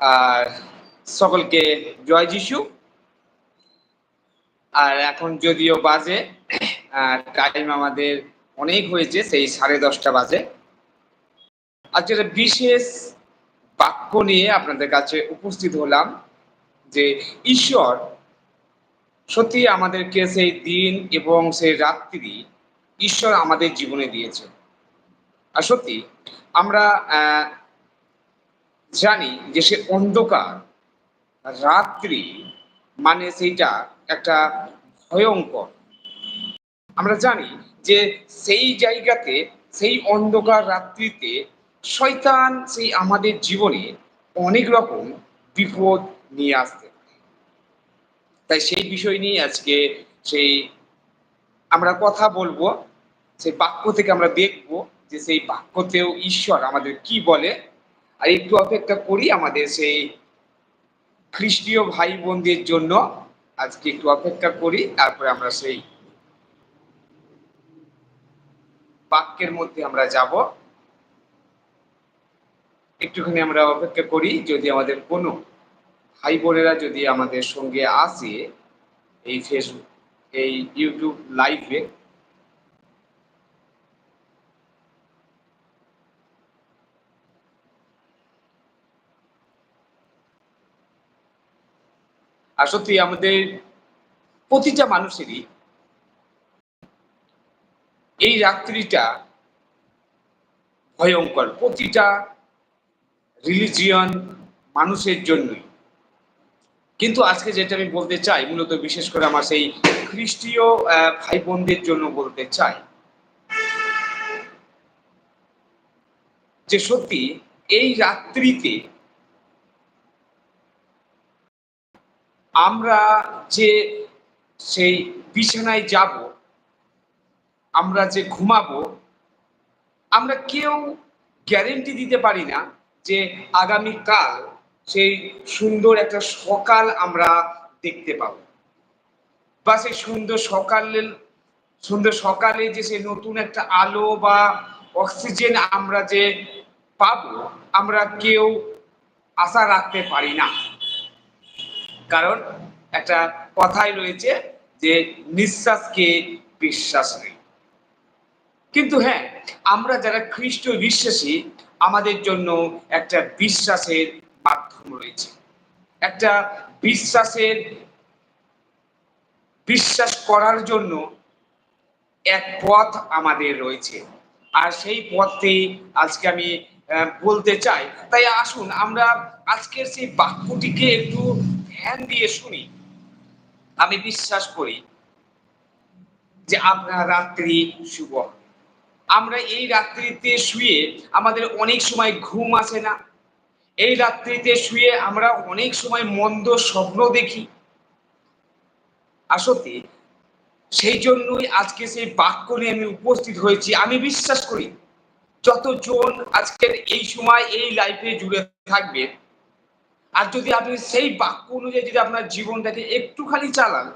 আর সকলকে জয় যিশু। আর এখন যদিও বাজে টাইম আমাদের অনেক হয়েছে, সেই সাড়ে দশটা বাজে। আজকে বিশেষ বাক্য নিয়ে আপনাদের কাছে উপস্থিত হলাম যে ঈশ্বর সত্যি আমাদেরকে সেই দিন এবং সেই রাত্রি ঈশ্বর আমাদের জীবনে দিয়েছে আর সত্যি আমরা জানি যে সে অন্ধকার রাত্রি মানে সেইটা একটা ভয়ঙ্কর আমরা জানি যে সেই জায়গাতে, সেই অন্ধকার রাত্রিতে শয়তান সেই আমাদের জীবনে অনেক রকম বিপদ নিয়ে আসতে। তাই সেই বিষয় নিয়ে আজকে সেই আমরা কথা বলব, সেই বাক্য থেকে আমরা দেখব যে সেই বাক্যতেও ঈশ্বর আমাদের কি বলে আর একটু অপেক্ষা করি আমাদের সেই খ্রিস্টীয় ভাই বোনদের জন্য। আজকে একটু অপেক্ষা করি, তারপরে আমরা সেই বাক্যের মধ্যে আমরা যাব। একটুখানি আমরা অপেক্ষা করি, যদি আমাদের কোনো ভাই বোনেরা যদি আমাদের সঙ্গে আসে এই ফেসবুক, এই ইউটিউব লাইভে আর আমাদের প্রতিটা মানুষেরই এই রাত্রিটা ভয়ঙ্কর। প্রতিটা রিলিজিয়ন মানুষের জন্যই। কিন্তু আজকে যেটা আমি বলতে চাই, মূলত বিশেষ করে আমার সেই খ্রিস্টীয় ভাই বোনদের জন্য বলতে চাই, যে সত্যি এই রাত্রিতে আমরা যে সেই বিছানায় যাব, আমরা যে ঘুমাবো, আমরা কেউ গ্যারেন্টি দিতে পারি না যে আগামী কাল সেই সুন্দর একটা সকাল আমরা দেখতে পাবো। বা সেই সুন্দর সকালের, সুন্দর সকালে যে সেই নতুন একটা আলো বা অক্সিজেন আমরা যে পাবো, আমরা কেউ আশা রাখতে পারি না। কারণ একটা কথাই রয়েছে যে নিঃশ্বাসকে বিশ্বাস নেই। কিন্তু হ্যাঁ আমরা যারা খ্রিস্ট বিশ্বাসী, আমাদের জন্য একটা বিশ্বাসের মাধ্যম রয়েছে। একটা বিশ্বাসের বিশ্বাস করার জন্য এক পথ আমাদের রয়েছে। আর সেই পথে আজকে আমি বলতে চাই। তাই আসুন, আমরা আজকের সেই বাক্যটিকে একটু ধ্যান দিয়ে শুনি, আমি বিশ্বাস করি যে আপনার রাত্রি শুভ আমরা এই রাত্রিতে শুয়ে আমাদের অনেক সময় ঘুম আসে না। এই রাত্রিতে শুয়ে আমরা অনেক সময় মন্দ স্বপ্ন দেখি। আর সত্যি, সেই জন্যই আজকে সেই বাক্য নিয়ে আমি উপস্থিত হয়েছি। আমি বিশ্বাস করি, যতজন আজকের এই সময় এই লাইফে জুড়ে থাকবে আর যদি আপনি সেই বাক্য অনুযায়ী যদি আপনার জীবনটাকে একটুখানি চালান,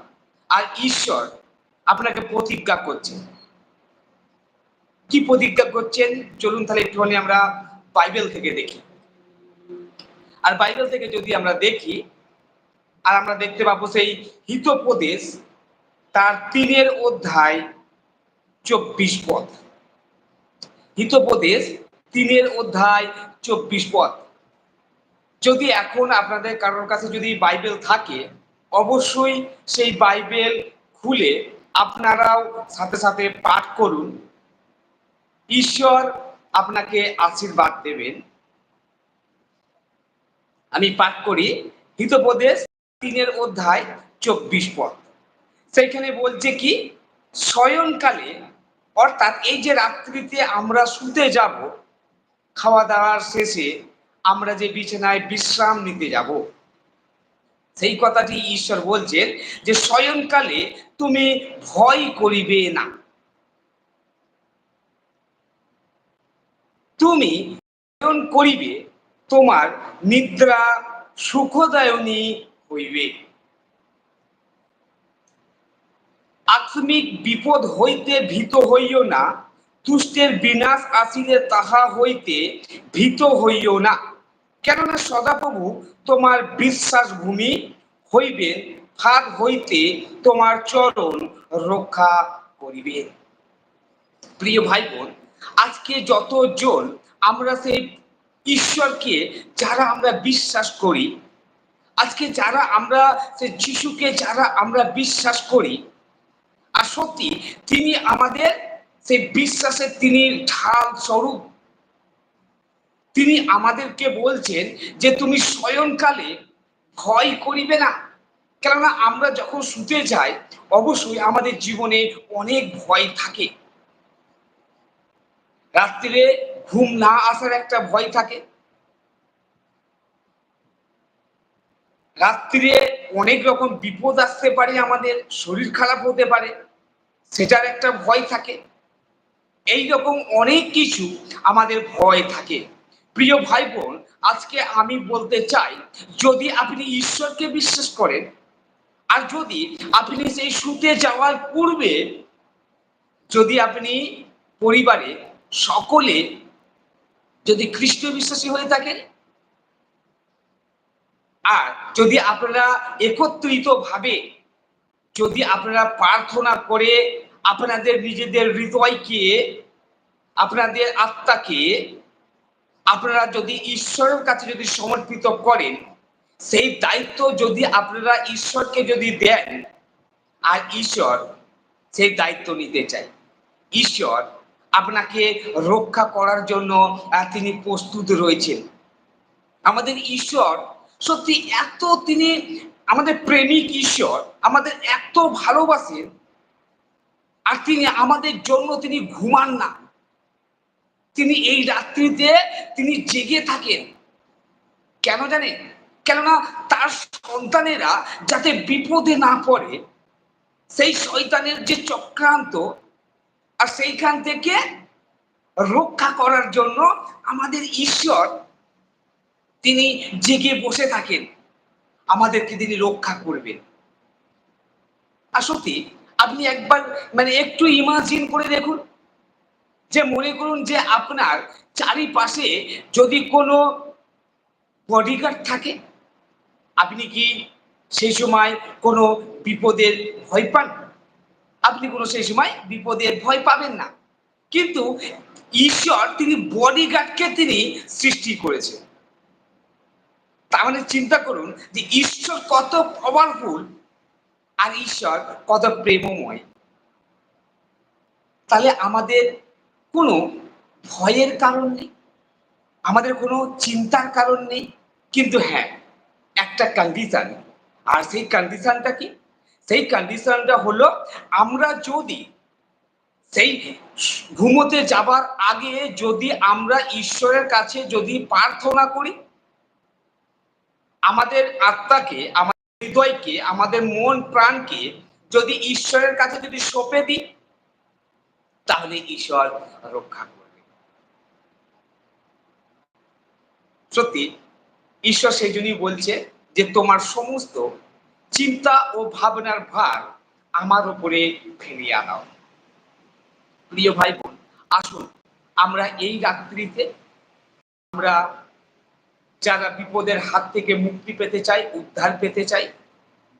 আর ঈশ্বর আপনাকে প্রতিজ্ঞা করছেন। কি প্রতিজ্ঞা করছেন? চলুন তাহলে একটুখানি আমরা বাইবেল থেকে দেখি। আর বাইবেল থেকে যদি আমরা দেখি, আর আমরা দেখতে পাবো সেই হিতোপদেশ, তার তিনের অধ্যায় চব্বিশ পদ। হিতোপদেশ, তিনের অধ্যায় চব্বিশ পদ। যদি এখন আপনাদের কারোর কাছে যদি বাইবেল থাকে, অবশ্যই সেই বাইবেল খুলে আপনারাও সাথে সাথে পাঠ করুন। ঈশ্বর আপনাকে আশীর্বাদ দেবেন। আমি পাঠ করি, হিতোপদেশ তিনের অধ্যায় চব্বিশ পদ। সেইখানে বলছে কি, শয়নকালে, অর্থাৎ এই যে রাত্রিতে আমরা শুতে যাব, খাওয়া দাওয়ার শেষে আমরা যে বিছানায় বিশ্রাম নিতে যাব, সেই কথাটি ঈশ্বর বলছেন যে শয়নকালে তুমি ভয় করিবে না। তুমি করিবে, তোমার নিদ্রা সুখদায়নী হইবে। আকস্মিক বিপদ হইতে ভীত হইও না, তুষ্টের বিনাশ আসিলে তাহা হইতে ভীত হইও না। কেননা সদাপ্রভু তোমার বিশ্বাস ভূমি হইবে, ফাঁদ হইতে তোমার চরণ রক্ষা করিবে। প্রিয় ভাই বোন আজকে যতজন আমরা সেই ঈশ্বরকে যারা আমরা বিশ্বাস করি, আজকে যারা আমরা সেই যিশুকে যারা আমরা বিশ্বাস করি, আর সত্যি তিনি আমাদের সেই বিশ্বাসের তিনি ঢাল স্বরূপ তিনি আমাদেরকে বলছেন যে তুমি স্বয়ংকালে ভয় করিবে না। কেননা আমরা যখন শুতে যাই, অবশ্যই আমাদের জীবনে অনেক ভয় থাকে। রাত্রিরে ঘুম না আসার একটা ভয় থাকে। রাত্রিরে অনেক রকম বিপদ আসতে পারে, আমাদের শরীর খারাপ হতে পারে, সেটার একটা ভয় থাকে। এই রকম অনেক কিছু আমাদের ভয় থাকে। প্রিয় ভাই বোন আজকে আমি বলতে চাই, যদি আপনি ঈশ্বরকে বিশ্বাস করেন, আর যদি আপনি সেই শুতে যাওয়ার পূর্বে যদি আপনি পরিবারে সকলে যদি খ্রিস্ট বিশ্বাসী হয়ে থাকেন, আর যদি আপনারা একত্রিত ভাবে যদি আপনারা প্রার্থনা করে আপনাদের নিজেদের হৃদয়কে, আপনাদের আত্মাকে আপনারা যদি ঈশ্বরের কাছে যদি সমর্পিত করেন, সেই দায়িত্ব যদি আপনারা ঈশ্বরকে যদি দেন, আর ঈশ্বর সেই দায়িত্ব নিতে চাই ঈশ্বর আপনাকে রক্ষা করার জন্য তিনি প্রস্তুত রয়েছেন। আমাদের ঈশ্বর সত্যি এত তিনি, আমাদের প্রেমিক ঈশ্বর, আমাদের এত ভালোবাসেন, আর তিনি আমাদের জন্য তিনি ঘুমান না। তিনি এই রাত্রিতে তিনি জেগে থাকেন। কেন জানেন কেননা তার সন্তানেরা যাতে বিপদে না পড়ে, সেই শয়তানের যে চক্রান্ত, আর সেইখান থেকে রক্ষা করার জন্য আমাদের ঈশ্বর তিনি জেগে বসে থাকেন। আমাদেরকে তিনি রক্ষা করবেন। আর সত্যি, আপনি একবার মানে একটু ইমাজিন করে দেখুন। যে মনে করুন যে আপনার চারিপাশে যদি কোনো বডিগার্ড থাকে, আপনি কি সেই সময় কোনো বিপদের ভয় পান? আপনি কোনো সেই সময় বিপদের ভয় পাবেন না। কিন্তু ঈশ্বর তিনি বডিগার্ডকে তিনি সৃষ্টি করেছেন। তার মানে চিন্তা করুন যে ঈশ্বর কত পাওয়ারফুল আর ঈশ্বর কত প্রেমময়। তাহলে আমাদের কোনো ভয়ের কারণ নেই, আমাদের কোনো চিন্তার কারণ নেই, কিন্তু হ্যাঁ একটা কন্ডিশন আর সেই কন্ডিশনটা কি? সেই কন্ডিশনটা হলো আমরা যদি সেই ঘুমোতে যাবার আগে যদি আমরা ঈশ্বরের কাছে যদি প্রার্থনা করি, আমাদের আত্মাকে, আমাদের হৃদয়কে, আমাদের মন প্রাণকে যদি ঈশ্বরের কাছে যদি সঁপে দিই তাহলে ঈশ্বর রক্ষা করবে। সত্যি, ঈশ্বর সেই জন্যই বলছে যে তোমার সমস্ত চিন্তা ও ভাবনার ভার আমার উপরে ফেলিয়ে আনাও প্রিয় ভাই বোন আসুন আমরা এই রাত্রিতে আমরা যারা বিপদের হাত থেকে মুক্তি পেতে চাই, উদ্ধার পেতে চাই,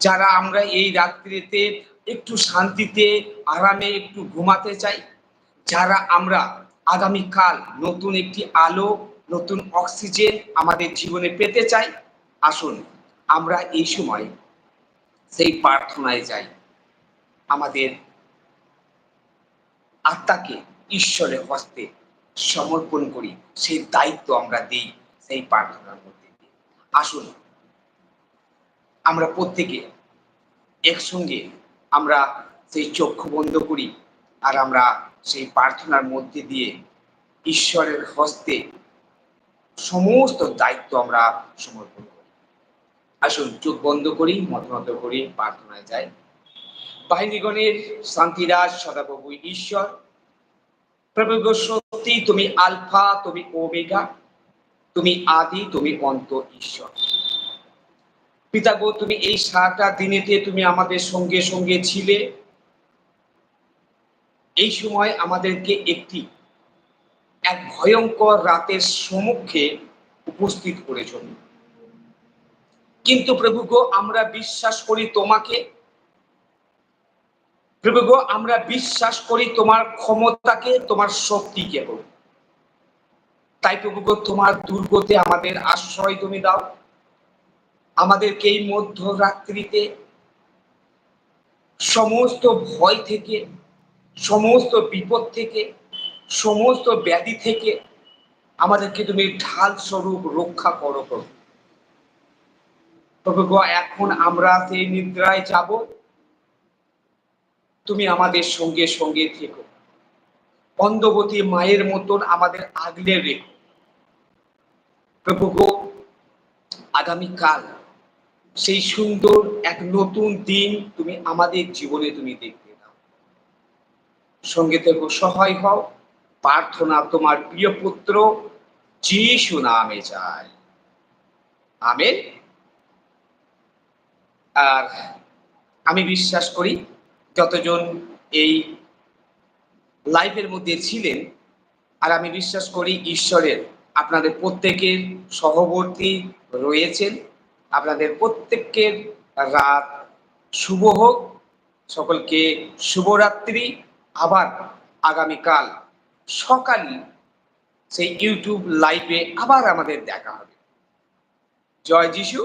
যারা আমরা এই রাত্রিতে একটু শান্তিতে, আরামে একটু ঘুমাতে চাই যারা আমরা আগামীকাল নতুন একটি আলো, নতুন অক্সিজেন আমাদের জীবনে পেতে চাই, আসুন আমরা এই সময় সেই প্রার্থনায় যাই। আমাদের আত্মাকে ঈশ্বরের হস্তে সমর্পণ করি, সেই দায়িত্ব আমরা দিই সেই প্রার্থনার মধ্যে আসুন আমরা প্রত্যেকে একসঙ্গে আমরা সেই চক্ষু বন্ধ করি আর আমরা সেই প্রার্থনার মধ্যে দিয়ে ঈশ্বরের হস্তে সমস্ত দায়িত্ব আমরা সমর্পণ করি। আসুন, চোখ বন্ধ করি, মত মত করি, প্রার্থনায় যাই। বাহিনীগণের শান্তিরাজ সদাপ্রভু ঈশ্বর, প্রভু সত্যি তুমি আলফা, তুমি ওমেগা, তুমি আদি, তুমি অন্ত ঈশ্বর। পিতা গো তুমি এই সারাটা দিনেতে তুমি আমাদের সঙ্গে সঙ্গে ছিলে। এই সময় আমাদেরকে একটি, এক ভয়ঙ্কর রাতের সম্মুখে উপস্থিত করেছ। কিন্তু প্রভু আমরা বিশ্বাস করি তোমাকে। প্রভু গো, আমরা বিশ্বাস করি তোমার ক্ষমতাকে, তোমার শক্তিকে প্রভু তাই প্রভু গো, তোমার দুর্গতে আমাদের আশ্রয় তুমি দাও। আমাদেরকে এই মধ্যরাত্রিতে সমস্ত ভয় থেকে সমস্ত বিপদ থেকে, সমস্ত ব্যাধি থেকে আমাদেরকে তুমি ঢাল স্বরূপ রক্ষা করো প্রভু। এখন আমরা সেই নিদ্রায় যাব। তুমি আমাদের সঙ্গে সঙ্গে থেকো। অন্ধবতী মায়ের মতন আমাদের আগলে রেখো। প্রভু আগামীকাল সেই সুন্দর এক নতুন দিন তুমি আমাদের জীবনে তুমি দেখতে দাও সঙ্গে সহায় হও। প্রার্থনা তোমার প্রিয় পুত্র, যিশু নামে চাই। আমেন। আর আমি বিশ্বাস করি, যতজন এই লাইফের মধ্যে ছিলেন, আর আমি বিশ্বাস করি ঈশ্বরের, আপনাদের প্রত্যেকের সহবর্তী রয়েছেন। আপনাদের প্রত্যেকের রাত শুভ হোক। সকলকে শুভরাত্রি। আবার আগামীকাল সকাল সেই ইউটিউব লাইভে আবার আমাদের দেখা হবে। জয় যিশু।